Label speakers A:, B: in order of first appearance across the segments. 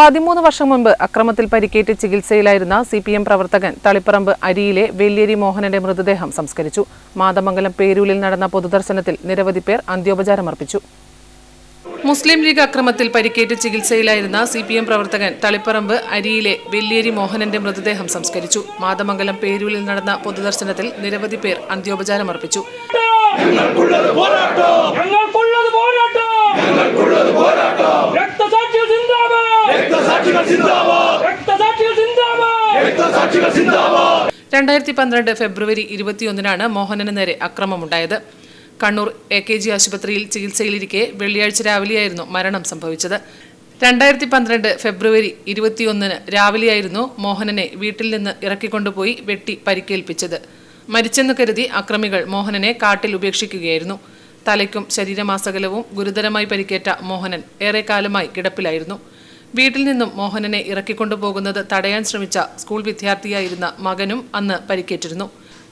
A: പതിമൂന്ന് വർഷം മുൻപ് അക്രമത്തിൽ പരിക്കേറ്റ് ചികിത്സയിലായിരുന്ന സി പി എം പ്രവർത്തകൻ തളിപ്പറമ്പ് അരിയിലെ വെല്ലേരി മോഹനന്റെ മൃതദേഹം സംസ്കരിച്ചു. മാതമംഗലം പേരൂലിൽ നടന്ന പൊതുദർശനത്തിൽ നിരവധി പേർ അന്ത്യോപചാരമർപ്പിച്ചു മുസ്ലിം ലീഗ് അക്രമത്തിൽ പരിക്കേറ്റ് ചികിത്സയിലായിരുന്ന സി പി എം പ്രവർത്തകൻ തളിപ്പറമ്പ് അരിയിലെ വെല്ലേരി മോഹനന്റെ മൃതദേഹം സംസ്കരിച്ചു. മാതമംഗലം പേരൂലിൽ നടന്ന പൊതുദർശനത്തിൽ നിരവധി പേർ അന്ത്യോപചാരമർപ്പിച്ചു
B: ഞങ്ങൾക്കുള്ളത്
A: രണ്ടായിരത്തി പന്ത്രണ്ട് ഫെബ്രുവരി ഇരുപത്തിയൊന്നിനാണ് മോഹനന് നേരെ അക്രമമുണ്ടായത്. കണ്ണൂർ എ കെ ജി ആശുപത്രിയിൽ ചികിത്സയിലിരിക്കെ വെള്ളിയാഴ്ച രാവിലെയായിരുന്നു മരണം സംഭവിച്ചത്. രണ്ടായിരത്തി പന്ത്രണ്ട് ഫെബ്രുവരി ഇരുപത്തിയൊന്നിന് രാവിലെയായിരുന്നു മോഹനനെ വീട്ടിൽ നിന്ന് ഇറക്കിക്കൊണ്ടുപോയി വെട്ടി പരിക്കേൽപ്പിച്ചത്. മരിച്ചെന്ന് കരുതി അക്രമികൾ മോഹനനെ കാട്ടിൽ ഉപേക്ഷിക്കുകയായിരുന്നു. തലയ്ക്കും ശരീരമാസകലവും ഗുരുതരമായി പരിക്കേറ്റ മോഹനൻ ഏറെക്കാലമായി കിടപ്പിലായിരുന്നു. വീട്ടിൽ നിന്നും മോഹനനെ ഇറക്കിക്കൊണ്ടുപോകുന്നത് തടയാൻ ശ്രമിച്ച സ്കൂൾ വിദ്യാർത്ഥിയായിരുന്ന മകനും അന്ന് പരിക്കേറ്റിരുന്നു.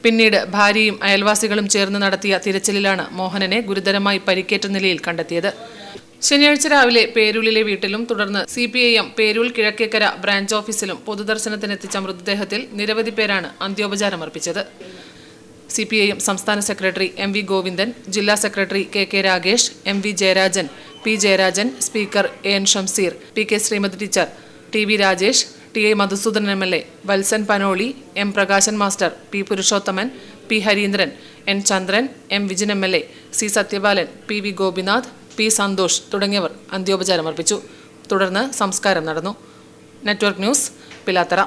A: പിന്നീട് ഭാര്യയും അയൽവാസികളും ചേർന്ന് നടത്തിയ തിരച്ചിലിലാണ് മോഹനനെ ഗുരുതരമായി പരിക്കേറ്റ നിലയിൽ കണ്ടെത്തിയത്. ശനിയാഴ്ച രാവിലെ പേരൂലിലെ വീട്ടിലും തുടർന്ന് C P I M Perool Kizhakkekkara branch ഓഫീസിലും പൊതുദർശനത്തിനെത്തിച്ച മൃതദേഹത്തിൽ നിരവധി പേരാണ് അന്ത്യോപചാരമർപ്പിച്ചത്. സി പി ഐ എം സംസ്ഥാന സെക്രട്ടറി എം വി ഗോവിന്ദൻ ജില്ലാ secretary K K Ragesh M V Jayarajan P Jayarajan speaker A N Shamseer P K Sreemathi teacher T V Rajesh T A Madhusoodanan M L A Valsan Panoli M Prakashan master P Purushothaman P Harindran N Chandran M Vijin M L A C Sathyapalan P V Gopinath P Santhosh തുടങ്ങിയവർ അന്ത്യോപചാരം അർപ്പിച്ചു. തുടർന്ന് സംസ്കാരം നടന്നു. Network news Pilathara.